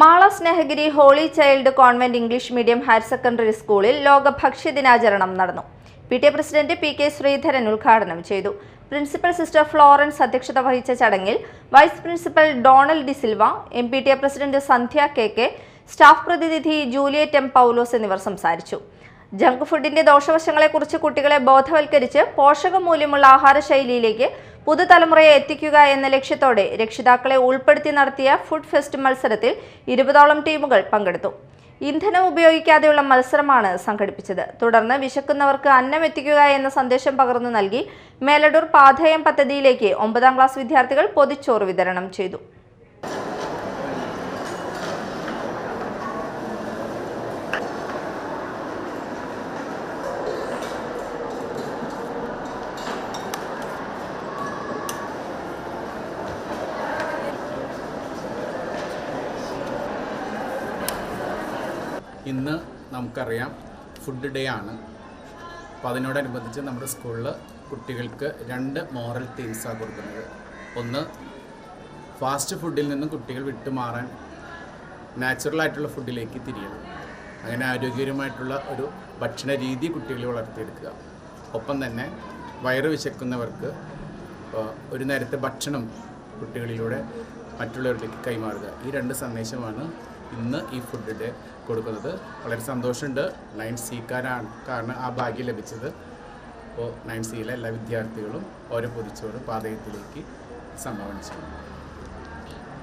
Mala Snehagiri holy child convent English medium higher secondary സ്കൂളിൽ ലോക ഭക്ഷ്യ ദിനാചരണം നടന്നു. P T president P K Sreedharan ഉദ്ഘാടനം ചെയ്തു. പ്രിൻസിപ്പൽ സിസ്റ്റർ ഫ്ലോറൻസ് അധ്യക്ഷത വഹിച്ച ചടങ്ങിൽ vice principal Donal D'Silva M P T A president Sandhya K K staff പ്രതിനിധി ജൂലിയറ്റ് എം പൗലോസ് എന്നിവർ സംസാരിച്ചു. ജങ്ക് ഫുഡിന്റെ ദോഷവശങ്ങളെക്കുറിച്ച് കുട്ടികളെ ബോധവൽക്കരിച്ച് പോഷകമൂല്യമുള്ള ആഹാരശൈലിയിലേക്ക് പുതുതലമുറയെ എത്തിക്കുക എന്ന ലക്ഷ്യത്തോടെ രക്ഷിതാക്കളെ ഉൾപ്പെടുത്തി നടത്തിയ ഫുഡ് ഫെസ്റ്റ് മത്സരത്തിൽ ഇരുപതോളം ടീമുകൾ പങ്കെടുത്തു. ഇന്ധനം ഉപയോഗിക്കാതെയുള്ള മത്സരമാണ് സംഘടിപ്പിച്ചത്. തുടർന്ന് വിശക്കുന്നവർക്ക് അന്നം എത്തിക്കുക എന്ന സന്ദേശം പകർന്നു നൽകി മേലടൂർ പാഥയം പദ്ധതിയിലേക്ക് ഒമ്പതാം ക്ലാസ് വിദ്യാർത്ഥികൾ പൊതിച്ചോറ് വിതരണം ചെയ്തു. ഇന്ന് നമുക്കറിയാം ഫുഡ് ഡേ ആണ്. അപ്പോൾ അതിനോടനുബന്ധിച്ച് നമ്മുടെ സ്കൂളിൽ കുട്ടികൾക്ക് രണ്ട് മോറൽ തീംസാണ് കൊടുക്കുന്നത്. ഒന്ന് ഫാസ്റ്റ് ഫുഡിൽ നിന്നും കുട്ടികൾ വിട്ടുമാറാൻ നാച്ചുറലായിട്ടുള്ള ഫുഡിലേക്ക് തിരിയണം. അങ്ങനെ ആരോഗ്യകരമായിട്ടുള്ള ഒരു ഭക്ഷണ രീതി കുട്ടികളെ വളർത്തിയെടുക്കുക. ഒപ്പം തന്നെ വയറ് വിശക്കുന്നവർക്ക് ഒരു നേരത്തെ ഭക്ഷണം കുട്ടികളിലൂടെ മറ്റുള്ളവരിലേക്ക് കൈമാറുക. ഈ രണ്ട് സന്ദേശമാണ് ഇന്ന് ഈ ഫുഡിന്റെ കൊടുക്കുന്നത്. വളരെ സന്തോഷമുണ്ട്. നയൻ സിക്കാരാണ് കാരണം ആ ഭാഗ്യം ലഭിച്ചത്. അപ്പോൾ നയൻ സിയിലെ എല്ലാ വിദ്യാർത്ഥികളും ഓരോ പൊതിച്ചോട് പാതയത്തിലേക്ക് സംഭാവന ചെയ്യും